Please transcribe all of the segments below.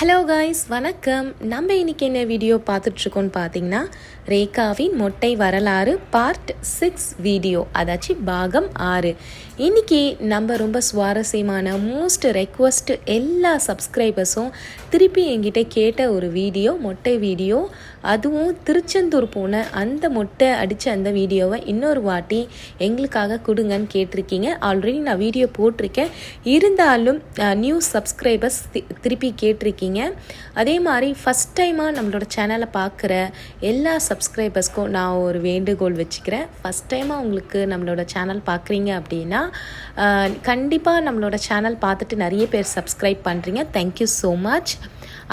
Hello guys வணக்கம். நம்ம இன்னைக்கு என்ன வீடியோ பார்த்துட்ருக்கோன்னு பார்த்தீங்கன்னா ரேகாவின் மொட்டை வரலாறு பார்ட் சிக்ஸ் வீடியோ அதாச்சு பாகம் ஆறு. இன்னைக்கு நம்ம ரொம்ப சுவாரஸ்யமான மோஸ்ட் ரெக்வஸ்ட் எல்லா சப்ஸ்கிரைபர்ஸும் திருப்பி என்கிட்ட கேட்ட ஒரு வீடியோ மொட்டை வீடியோ அதுவும் திருச்செந்தூர் போன அந்த மொட்டை அடித்த அந்த வீடியோவை இன்னொரு வாட்டி எங்களுக்காக கொடுங்கன்னு கேட்டிருக்கீங்க. ஆல்ரெடி நான் வீடியோ போட்டிருக்கேன். இருந்தாலும் நியூ சப்ஸ்கிரைபர்ஸ் திருப்பி கேட்டிருக்கீங்க. அதே மாதிரி ஃபஸ்ட் டைமாக நம்மளோட சேனலை பார்க்குற எல்லா சப்ஸ்கிரைபர்ஸ்க்கும் நான் ஒரு வேண்டுகோள் வச்சுக்கிறேன். ஃபஸ்ட் டைமாக உங்களுக்கு நம்மளோட சேனல் பார்க்குறீங்க அப்படின்னா கண்டிப்பாக நம்மளோட சேனல் பார்த்துட்டு நிறைய பேர் சப்ஸ்கிரைப் பண்ணுறீங்க தேங்க்யூ ஸோ மச்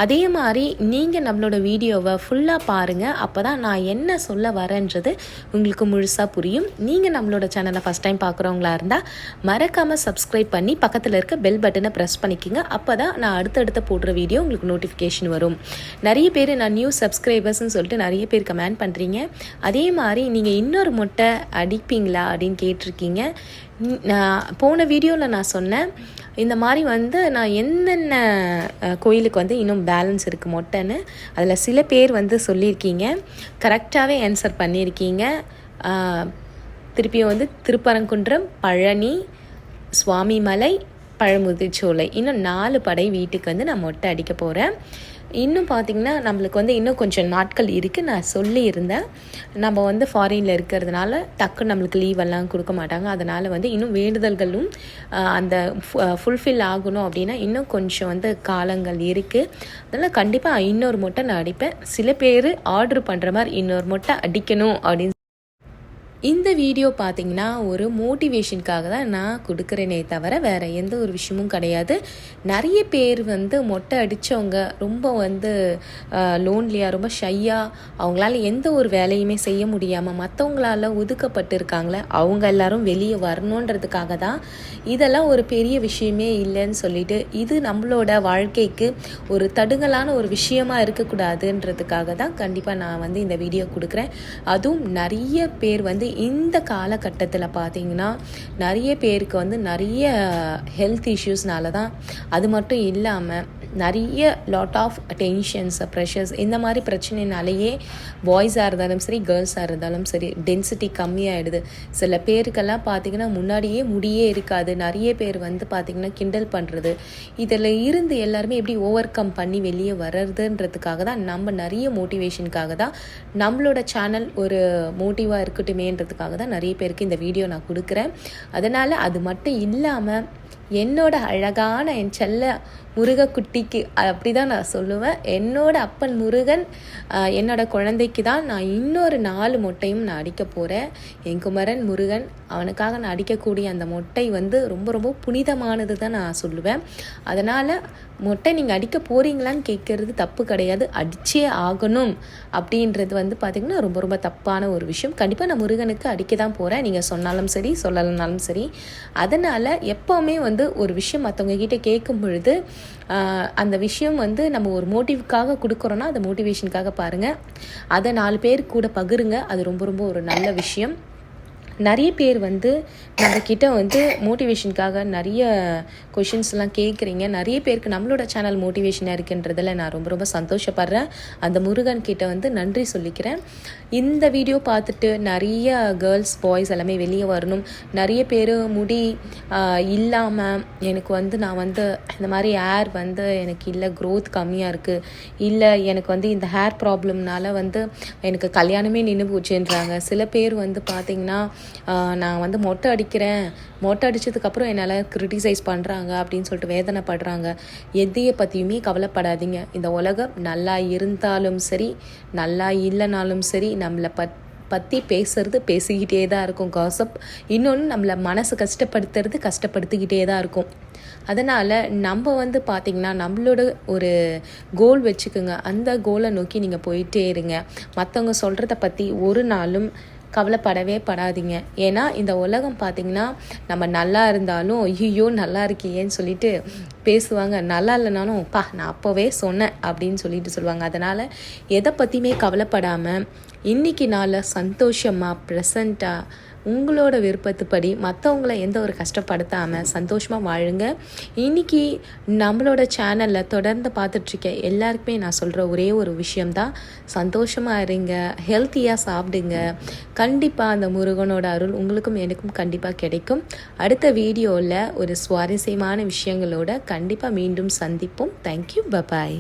அதே மாதிரி நீங்கள் நம்மளோட வீடியோவை ஃபுல்லாக பாருங்கள் அப்போ தான் நான் என்ன சொல்ல வரேன்றது உங்களுக்கு முழுசாக புரியும். நீங்கள் நம்மளோட சேனலை ஃபஸ்ட் டைம் பார்க்குறவங்களா இருந்தால் மறக்காமல் சப்ஸ்கிரைப் பண்ணி பக்கத்தில் இருக்க பெல் பட்டனை ப்ரெஸ் பண்ணிக்கோங்க. அப்போ தான் நான் அடுத்தடுத்த போடுற வீடியோ உங்களுக்கு நோட்டிஃபிகேஷன் வரும். நிறைய பேர் நான் நியூ சப்ஸ்கிரைபர்ஸ்னு சொல்லிட்டு நிறைய பேர் கமெண்ட் பண்ணுறீங்க அதே மாதிரி நீங்கள் இன்னொரு மொட்டை அடிப்பீங்களா அப்படின்னு கேட்டிருக்கீங்க. போன வீடியோவில் நான் சொன்னேன் இந்த மாதிரி வந்து நான் என்னென்ன கோயிலுக்கு வந்து இன்னும் பேலன்ஸ் இருக்குது மொட்டைன்னு அதில் சில பேர் வந்து சொல்லியிருக்கீங்க. கரெக்டாகவே ஆன்சர் பண்ணியிருக்கீங்க. திருப்பியும் வந்து திருப்பரங்குன்றம் பழனி சுவாமிமலை பழமுதிர்ச்சோலை இன்னும் நாலு படை வீட்டுக்கு வந்து நான் மொட்டை அடிக்க போகிறேன் இன்னும் பார்த்திங்கன்னா நம்மளுக்கு வந்து இன்னும் கொஞ்சம் நாட்கள் இருக்குது நான் சொல்லியிருந்தேன். நம்ம வந்து ஃபாரினில் இருக்கிறதுனால டக்கு நம்மளுக்கு லீவ் எல்லாம் கொடுக்க மாட்டாங்க. அதனால் வந்து இன்னும் வேண்டுதல்களும் அந்த ஃபுல்ஃபில் ஆகணும் அப்படின்னா இன்னும் கொஞ்சம் வந்து காலங்கள் இருக்குது அதனால் கண்டிப்பாக இன்னொரு மொட்டை நான் அடிப்பேன். சில பேர் ஆர்டர் பண்ணுற மாதிரி இன்னொரு மொட்டை அடிக்கணும் அப்படின்னு இந்த வீடியோ பார்த்தீங்கன்னா ஒரு மோட்டிவேஷனுக்காக தான் நான் கொடுக்குறேனே தவிர வேறு எந்த ஒரு விஷயமும் கிடையாது. நிறைய பேர் வந்து மொட்டை அடித்தவங்க ரொம்ப வந்து லோன்லியாக ரொம்ப ஷையாக அவங்களால எந்த ஒரு வேலையுமே செய்ய முடியாமல் மற்றவங்களால ஒதுக்கப்பட்டு இருக்காங்களே அவங்க எல்லாரும் வெளியே வரணுன்றதுக்காக தான் இதெல்லாம் ஒரு பெரிய விஷயமே இல்லைன்னு சொல்லிட்டு இது நம்மளோட வாழ்க்கைக்கு ஒரு தடுங்கலான ஒரு விஷயமா இருக்கக்கூடாதுன்றதுக்காக தான் கண்டிப்பாக நான் வந்து இந்த வீடியோ கொடுக்குறேன். அதுவும் நிறைய பேர் வந்து இந்த காலகட்டத்தில் பார்த்தீங்கன்னா நிறைய பேருக்கு வந்து நிறைய ஹெல்த் இஷ்யூஸ்னால தான் அது மட்டும் இல்லாமல் நிறைய லாட் ஆஃப் டென்ஷன்ஸ் ப்ரெஷர்ஸ் இந்த மாதிரி பிரச்சனைனாலேயே பாய்ஸாக இருந்தாலும் சரி கேர்ள்ஸாக இருந்தாலும் சரி டென்சிட்டி கம்மியாயிடுது. சில பேருக்கெல்லாம் பார்த்திங்கன்னா முன்னாடியே முடியே இருக்காது. நிறைய பேர் வந்து பார்த்திங்கன்னா கிண்டல் பண்ணுறது இதில் இருந்து எல்லாருமே எப்படி ஓவர் கம் பண்ணி வெளியே வர்றதுன்றதுக்காக தான் நம்ம நிறைய மோட்டிவேஷனுக்காக தான் நம்மளோட சேனல் ஒரு மோட்டிவாக இருக்கட்டுமேன்றதுக்காக தான் நிறைய பேருக்கு இந்த வீடியோ நான் கொடுக்குறேன். அதனால் அது மட்டும் இல்லாமல் என்னோட அழகான என் செல்ல முருகக்குட்டிக்கு. அப்படி தான் நான் சொல்லுவேன். என்னோட அப்பன் முருகன் என்னோட குழந்தைக்கு தான் நான் இன்னொரு நாலு மொட்டையும் நான் அடிக்க போகிறேன் என் குமரன் முருகன் அவனுக்காக நான் அடிக்கக்கூடிய அந்த மொட்டை வந்து ரொம்ப ரொம்ப புனிதமானது தான் நான் சொல்லுவேன். அதனால் மொட்டை நீங்கள் அடிக்க போகிறீங்களான்னு கேட்குறது தப்பு கிடையாது. அடிச்சே ஆகணும் அப்படின்றது வந்து பார்த்திங்கன்னா ரொம்ப ரொம்ப தப்பான ஒரு விஷயம். கண்டிப்பாக நான் முருகனுக்கு அடிக்க தான் போகிறேன் நீங்கள் சொன்னாலும் சரி சொல்லலைனாலும் சரி. அதனால் எப்போவுமே வந்து ஒரு விஷயம் மற்றவங்க கிட்டே கேட்கும் பொழுது அந்த விஷயம் வந்து நம்ம ஒரு மோட்டிவ்க்காக கொடுக்குறோன்னா அந்த மோட்டிவேஷனுக்காக பாருங்கள் அதை நாலு பேர் கூட பகிருங்க. அது ரொம்ப ரொம்ப ஒரு நல்ல விஷயம். நிறைய பேர் வந்து நம்ம வந்து மோட்டிவேஷனுக்காக நிறைய கொஷின்ஸ்லாம் கேட்குறீங்க நிறைய பேருக்கு நம்மளோட சேனல் மோட்டிவேஷனாக இருக்குன்றதில் நான் ரொம்ப ரொம்ப சந்தோஷப்படுறேன். அந்த முருகன் கிட்ட வந்து நன்றி சொல்லிக்கிறேன். இந்த வீடியோ பார்த்துட்டு நிறைய கேர்ள்ஸ் பாய்ஸ் எல்லாமே வெளியே வரணும். நிறைய பேர் முடி இல்லாமல் எனக்கு வந்து நான் வந்து இந்த மாதிரி ஹேர் வந்து எனக்கு இல்லை க்ரோத் கம்மியாக இருக்குது இல்லை எனக்கு வந்து இந்த ஹேர் ப்ராப்ளம்னால வந்து எனக்கு கல்யாணமே நின்று போச்சுன்றாங்க. சில பேர் வந்து பார்த்திங்கன்னா நான் வந்து மொட்டை அடிக்கிறேன். மொட்டை அடித்ததுக்கப்புறம் என்னால் கிரிட்டிசைஸ் பண்ணுறாங்க அப்படின்னு சொல்லிட்டு வேதனைப்படுறாங்க. எதையை பற்றியுமே கவலைப்படாதீங்க. இந்த உலகம் நல்லா இருந்தாலும் சரி நல்லா இல்லைனாலும் சரி நம்மளை பத் பற்றி பேசுறது பேசிக்கிட்டே தான் இருக்கும் காசப் இன்னொன்று நம்மளை மனசு கஷ்டப்படுத்துறது கஷ்டப்படுத்திக்கிட்டே தான் இருக்கும். அதனால் நம்ம வந்து பார்த்திங்கன்னா நம்மளோட ஒரு கோல் வச்சுக்கோங்க. அந்த கோலை நோக்கி நீங்கள் போயிட்டே இருங்க. மற்றவங்க சொல்கிறத பற்றி ஒரு நாளும் கவலைப்படவே படாதீங்க. ஏன்னா இந்த உலகம் பார்த்திங்கன்னா நம்ம நல்லா இருந்தாலும் ஐயோ நல்லா இருக்கியேன்னு சொல்லிட்டு பேசுவாங்க நல்லா இல்லைனாலும் பா நான் அப்போவே சொன்னேன் அப்படின்னு சொல்லிட்டு சொல்லுவாங்க. அதனால் எதை பற்றியுமே கவலைப்படாமல் இன்றைக்கி நாளில் சந்தோஷமாக ப்ரெசண்ட்டாக உங்களோட விருப்பத்துப்படி மற்றவங்கள எந்த ஒரு கஷ்டப்படுத்தாமல் சந்தோஷமாக வாழுங்க. இன்றைக்கி நம்மளோட சேனலில் தொடர்ந்து பார்த்துட்ருக்க எல்லாருக்குமே நான் சொல்கிற ஒரே ஒரு விஷயம்தான் சந்தோஷமாக இருங்க ஹெல்த்தியாக சாப்பிடுங்க. கண்டிப்பாக அந்த முருகனோட அருள் உங்களுக்கும் எனக்கும் கண்டிப்பாக கிடைக்கும். அடுத்த வீடியோவில் ஒரு சுவாரஸ்யமான விஷயங்களோட க கண்டிப்பாக மீண்டும் சந்திப்போம். Thank you bye bye